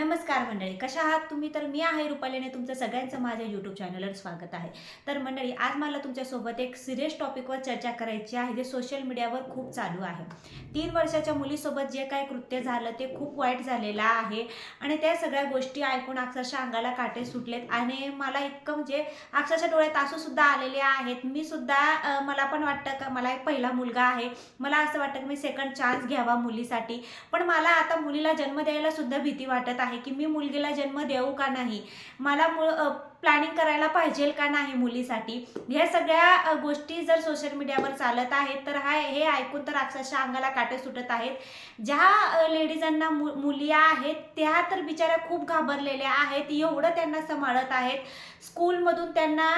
नमस्कार मंडळी कशा आहात तुम्ही? तर मी आहे रुपालीने तुमचं सगळ्यांचं माझ्या यूट्यूब चॅनलवर स्वागत आहे. तर मंडळी आज मला तुमच्यासोबत एक सिरियस टॉपिकवर चर्चा करायची आहे जे सोशल मीडियावर खूप चालू आहे. तीन वर्षाच्या मुलीसोबत जे काही कृत्य झालं ते खूप वाईट झालेलं आहे आणि त्या सगळ्या गोष्टी ऐकून अक्षरशः अंगाला काटे सुटलेत आणि मला इतकं म्हणजे अक्षरशः डोळ्यात तासूसुद्धा आलेले आहेत. मी सुद्धा मला पण वाटतं का मला एक पहिला मुलगा आहे. मला असं वाटतं की मी सेकंड चान्स घ्यावा मुलीसाठी. पण मला आता मुलीला जन्म द्यायला सुद्धा भीती वाटत आहे. आहे की मी मुलगीला जन्म देऊ का नाही? मला प्लॅनिंग करायला पाहिजे का नाही मुलीसाठी? ह्या सगळ्या गोष्टी जर सोशल मीडियावर चालत आहेत तर हा हे ऐकून तर अक्षरशः अंगाला काटे सुटत आहेत. ज्या लेडीजांना मु मुली आहेत त्या तर बिचाऱ्या खूप घाबरलेल्या आहेत एवढं त्यांना सांभाळत आहेत. स्कूलमधून त्यांना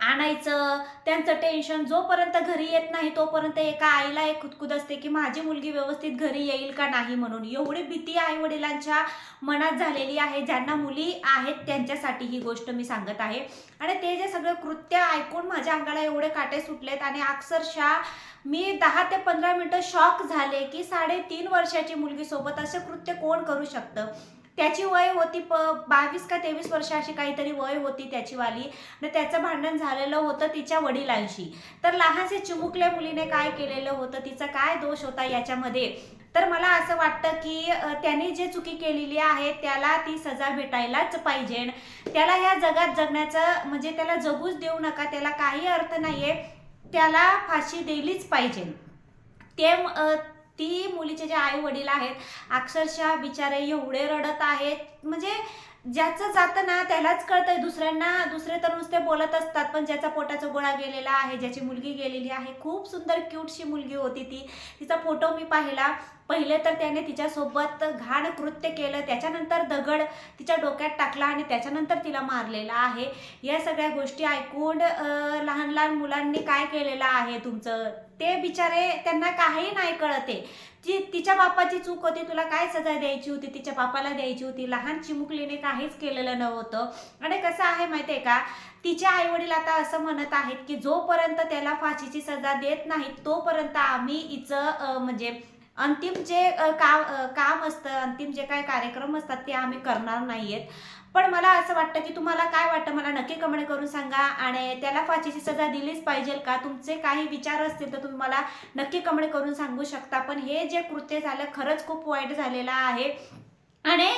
आणायचं. त्यांचं टेन्शन जोपर्यंत घरी येत नाही तोपर्यंत एका आईला एक खुदकुद असते की माझी मुलगी व्यवस्थित घरी येईल का नाही म्हणून. एवढी भीती आई वडिलांच्या मनात झालेली आहे ज्यांना मुली आहेत त्यांच्यासाठी ही गोष्ट मी सांगत आहे. आणि ते जे सगळं कृत्य ऐकून माझ्या अंगाला एवढे काटे सुटलेत आणि अक्षरशः मी दहा ते पंधरा मिनटं शॉक झाले की साडेतीन वर्षाची मुलगी सोबत असं कृत्य कोण करू शकतं? त्याची वय होती प बावीस का तेवीस वर्ष अशी काहीतरी वय होती त्याची वाली आणि त्याचं भांडण झालेलं होतं तिच्या वडिलांशी. तर लहानसे चिमुकल्या मुलीने काय केलेलं होतं तिचा काय दोष होता याच्यामध्ये? तर मला असं वाटतं की त्याने जे चुकी केलेली आहे त्याला ती सजा भेटायलाच पाहिजे. त्याला या जगात जगण्याचं म्हणजे त्याला जगूच देऊ नका त्याला काही अर्थ नाहीये. त्याला फाशी दिलीच पाहिजे. ते ती मुलीचे जे आई वडील आहेत अक्षरशः बिचारे एवढे रडत आहेत म्हणजे ज्याचं जातं ना त्यालाच कळतंय. दुसऱ्यांना दुसरे तर नुसते बोलत असतात पण ज्याचा पोटाचा गोळा गेलेला आहे ज्याची मुलगी गेलेली आहे खूप सुंदर क्यूटशी मुलगी होती ती. तिचा फोटो मी पाहिला. पहिले तर त्याने तिच्यासोबत घाण कृत्य केलं. त्याच्यानंतर दगड तिच्या डोक्यात टाकला आणि त्याच्यानंतर तिला मारलेला आहे. या सगळ्या गोष्टी ऐकून लहान लहान मुलांनी काय केलेलं आहे तुमचं? ते बिचारे त्यांना काही नाही कळते. ती तिच्या बापाची चूक होती तुला काय सजा द्यायची होती तिच्या बापाला द्यायची होती लहान चिमुकलीने काहीच केलेलं नव्हतं. आणि कसं आहे माहिती आहे का? तिचे आई वडील आता असं म्हणत आहेत की जोपर्यंत त्याला फाशीची सजा देत नाही तोपर्यंत आम्ही हिचं म्हणजे अंतिम जे काम काम असतं अंतिम जे काय कार्यक्रम असतात ते आम्ही करणार नाहीयेत. पण मला असं वाटतं की तुम्हाला काय वाटतं मला नक्की कमेंट करून सांगा आणि त्याला फाशीची सजा दिलीच पाहिजे का? तुमचे काही विचार असतील तर तुम्ही मला नक्की कमेंट करून सांगू शकता. पण हे जे कृत्य झालं खरंच खूप वाईट झालेलं आहे. आणि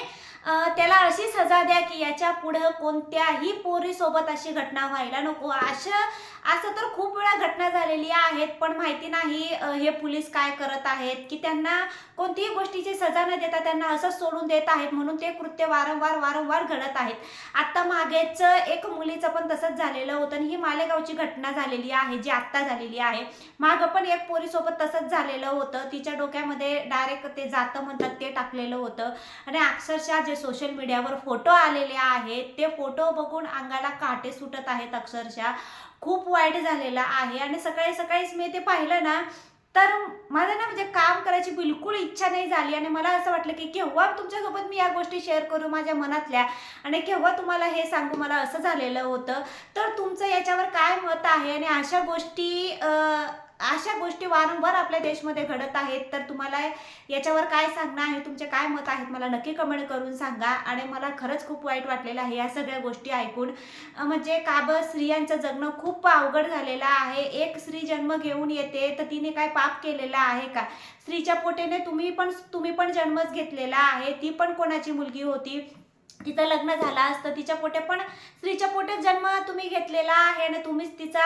त्याला अशी सजा द्या की याच्या पुढं कोणत्याही पोरीसोबत अशी घटना व्हायला नको. असं असं तर खूप वेळा घटना झालेली आहेत पण माहिती नाही हे पोलीस काय करत आहेत की त्यांना कोणतीही गोष्टीची सजा न देता त्यांना असंच सोडून देत आहेत म्हणून ते कृत्य वारंवार वारंवार घडत आहेत. आत्ता मागेच एक मुलीचं पण तसंच झालेलं होतं आणि ही मालेगावची घटना झालेली आहे जी आत्ता झालेली आहे. मागं पण एक पोरीसोबत तसंच झालेलं होतं तिच्या डोक्यामध्ये डायरेक्ट ते जातं म्हणतात ते टाकलेलं होतं. आणि अक्षरशः जे सोशल मीडियावर फोटो आलेले आहेत. ते फोटो बघून अंगाला काटे सुटत आहेत अक्षरशः. खूप वाईट झालेलं आहे आणि सकाळी सकाळीच मी ते पाहिलं ना तर माझं ना म्हणजे काम करायची बिलकुल इच्छा नाही झाली आणि मला असं वाटलं की केव्हा तुमच्यासोबत मी या गोष्टी शेअर करू माझ्या मनातल्या आणि केव्हा तुम्हाला हे सांगू मला असं झालेलं होतं. तर तुमचं याच्यावर काय मत आहे आणि अशा गोष्टी अशा गोष्टी वारंवार आपल्या देशमध्ये घडत आहेत. तर तुम्हाला याच्यावर काय सांगणं आहे? तुमचे काय मत आहेत? मला नक्की कमेंट करून सांगा. आणि मला खरंच खूप वाईट वाटलेलं आहे या सगळ्या गोष्टी ऐकून. म्हणजे का स्त्रियांचं जगणं खूप अवघड झालेलं आहे. एक स्त्री जन्म घेऊन येते तर तिने काय पाप केलेलं आहे का? स्त्रीच्या पोटेने तुम्ही पण तुम्ही पण जन्मच घेतलेला आहे. ती पण कोणाची मुलगी होती? तिचं लग्न झालं असतं तिच्या पोटे पण स्त्रीच्या पोटेच जन्म तुम्ही घेतलेला आहे आणि तुम्हीच तिचा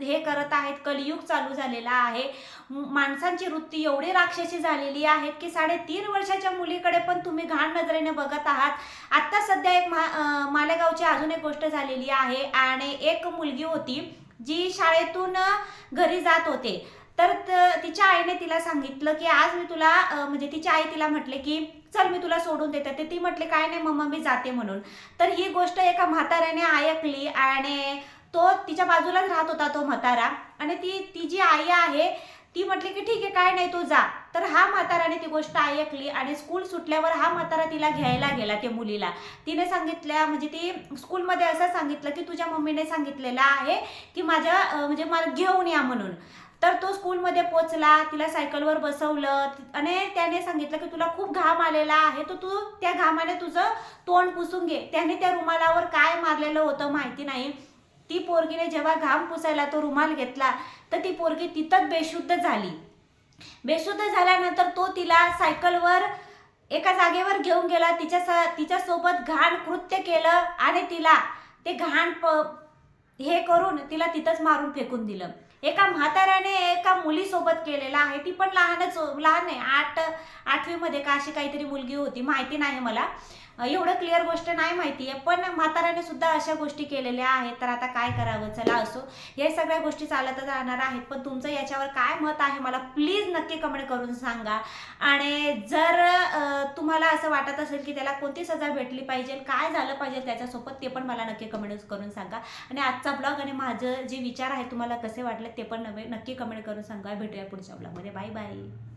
हे करत आहेत कलियुग चालू झालेला आहे. माणसांची वृत्ती एवढी राक्षसी झालेली आहे की साडेतीन वर्षाच्या मुलीकडे पण तुम्ही घाण नजरेने बघत आहात. आत्ता सध्या एक मा मालेगावची अजून एक गोष्ट झालेली आहे आणि एक मुलगी होती जी शाळेतून घरी जात होते. तर तिच्या आईने तिला सांगितलं की आज मी तुला म्हणजे तिची आई तिला म्हटले की चल मी तुला सोडून देते. तर ती म्हटली काय नाही मम्मा मी जाते म्हणून. तर ही गोष्ट एका म्हाताऱ्याने ऐकली आणि तो तिच्या बाजूलाच राहत होता तो म्हातारा. आणि ती ती जी आई आहे ती म्हटली की ठीक आहे काय नाही तू जा. तर हा म्हाताराने ती गोष्ट ऐकली आणि स्कूल सुटल्यावर हा म्हातारा तिला घ्यायला गेला त्या मुलीला. तिने सांगितल्या म्हणजे ती स्कूलमध्ये असं सांगितलं की तुझ्या मम्मीने सांगितलेलं आहे की माझ्या म्हणजे मला घेऊन या म्हणून. तर तो स्कूलमध्ये पोचला तिला सायकलवर बसवलं आणि त्याने सांगितलं की तुला खूप घाम आलेला आहे तर तू त्या घामाने तुझं तोंड पुसून घे. त्याने त्या रुमालावर काय मारलेलं होतं माहिती नाही. ती पोरगीने जेव्हा घाम पुसायला तो रुमाल घेतला तर ती पोरगी तिथंच बेशुद्ध झाली. बेशुद्ध झाल्यानंतर तो तिला सायकलवर एका जागेवर घेऊन गेला तिच्या स- तिच्यासोबत घाण कृत्य केलं आणि तिला ते घाण प हे करून तिला तिथंच मारून फेकून दिलं. एका म्हाताऱ्याने एका मुलीसोबत केलेलं आहे. ती पण लहानच लहान आहे. आठ आठवीमध्ये का अशी काहीतरी मुलगी होती माहिती नाही मला. एवढं क्लिअर गोष्ट नाही माहिती आहे पण म्हाताऱ्याने सुद्धा अशा गोष्टी केलेल्या आहेत. तर आता काय करावं? चला असो. या सगळ्या गोष्टी चालतच राहणार आहेत पण तुमचं याच्यावर काय मत आहे मला प्लीज नक्की कमेंट करून सांगा. आणि जर तुम्हाला असं वाटत असेल की त्याला कोणती सजा भेटली पाहिजे काय झालं पाहिजे त्याच्यासोबत ते पण मला नक्की कमेंट करून सांगा. आणि आजचा ब्लॉग आणि माझं जे विचार आहे तुम्हाला कसे वाटले ते पण नवे नक्की कमेंट करून सांगा. भेटूया पुढच्या ब्लॉगमध्ये बाय बाय